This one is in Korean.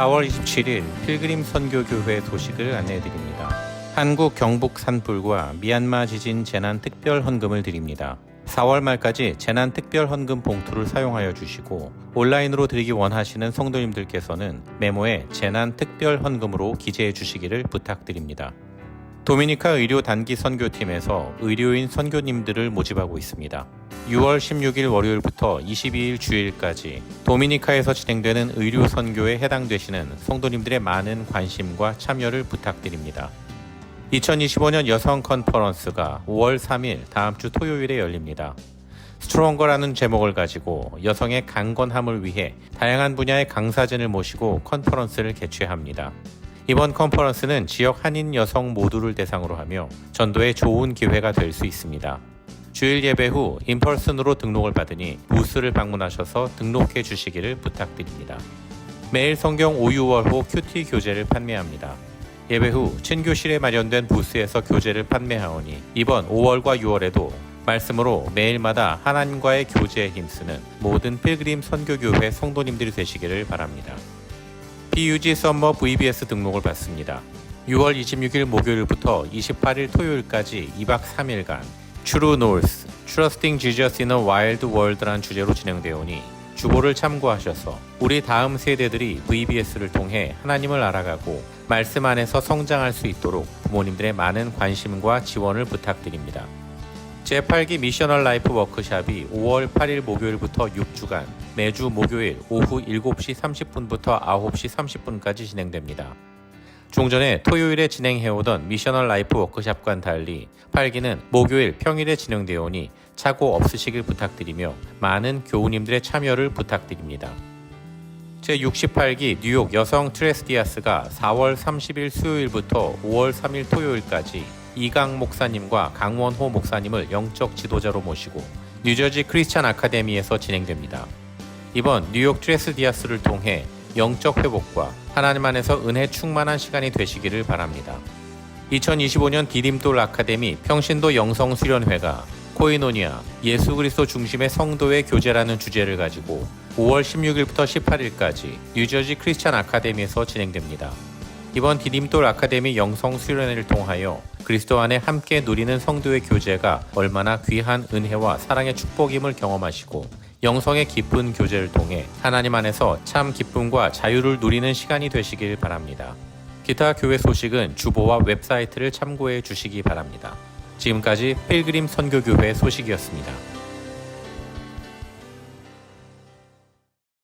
4월 27일 필그림 선교교회 소식을 안내해드립니다. 한국 경북 산불과 미얀마 지진 재난 특별 헌금을 드립니다. 4월 말까지 재난 특별 헌금 봉투를 사용하여 주시고 온라인으로 드리기 원하시는 성도님들께서는 메모에 재난 특별 헌금으로 기재해 주시기를 부탁드립니다. 도미니카 의료 단기 선교팀에서 의료인 선교님들을 모집하고 있습니다. 6월 16일 월요일부터 22일 주일까지 도미니카에서 진행되는 의료 선교에 해당되시는 성도님들의 많은 관심과 참여를 부탁드립니다. 2025년 여성 컨퍼런스가 5월 3일 다음 주 토요일에 열립니다. 스트롱거라는 제목을 가지고 여성의 강건함을 위해 다양한 분야의 강사진을 모시고 컨퍼런스를 개최합니다. 이번 컨퍼런스는 지역 한인 여성 모두를 대상으로 하며 전도에 좋은 기회가 될 수 있습니다. 주일 예배 후 인펄슨으로 등록을 받으니 부스를 방문하셔서 등록해 주시기를 부탁드립니다. 매일 성경 5, 6월호 큐티 교재를 판매합니다. 예배 후 친교실에 마련된 부스에서 교재를 판매하오니 이번 5월과 6월에도 말씀으로 매일마다 하나님과의 교제에 힘쓰는 모든 필그림 선교교회 성도님들이 되시기를 바랍니다. PUG 썸머 VBS 등록을 받습니다. 6월 26일 목요일부터 28일 토요일까지 2박 3일간 True North, Trusting Jesus in a Wild World란 주제로 진행되오니 주보를 참고하셔서 우리 다음 세대들이 VBS를 통해 하나님을 알아가고 말씀 안에서 성장할 수 있도록 부모님들의 많은 관심과 지원을 부탁드립니다. 제8기 미셔널 라이프 워크샵이 5월 8일 목요일부터 6주간 매주 목요일 오후 7시 30분부터 9시 30분까지 진행됩니다. 종전에 토요일에 진행해오던 미셔널 라이프 워크샵과는 달리 8기는 목요일 평일에 진행되오니 착오 없으시길 부탁드리며 많은 교우님들의 참여를 부탁드립니다. 제68기 뉴욕 여성 트레스디아스가 4월 30일 수요일부터 5월 3일 토요일까지 이강 목사님과 강원호 목사님을 영적 지도자로 모시고 뉴저지 크리스찬 아카데미에서 진행됩니다. 이번 뉴욕 트레스디아스를 통해 영적 회복과 하나님 안에서 은혜 충만한 시간이 되시기를 바랍니다. 2025년 디딤돌 아카데미 평신도 영성 수련회가 코이노니아 예수 그리스도 중심의 성도의 교제라는 주제를 가지고 5월 16일부터 18일까지 뉴저지 크리스찬 아카데미에서 진행됩니다. 이번 디딤돌 아카데미 영성 수련회를 통하여 그리스도 안에 함께 누리는 성도의 교제가 얼마나 귀한 은혜와 사랑의 축복임을 경험하시고 영성의 깊은 교제를 통해 하나님 안에서 참 기쁨과 자유를 누리는 시간이 되시길 바랍니다. 기타 교회 소식은 주보와 웹사이트를 참고해 주시기 바랍니다. 지금까지 필그림 선교교회 소식이었습니다.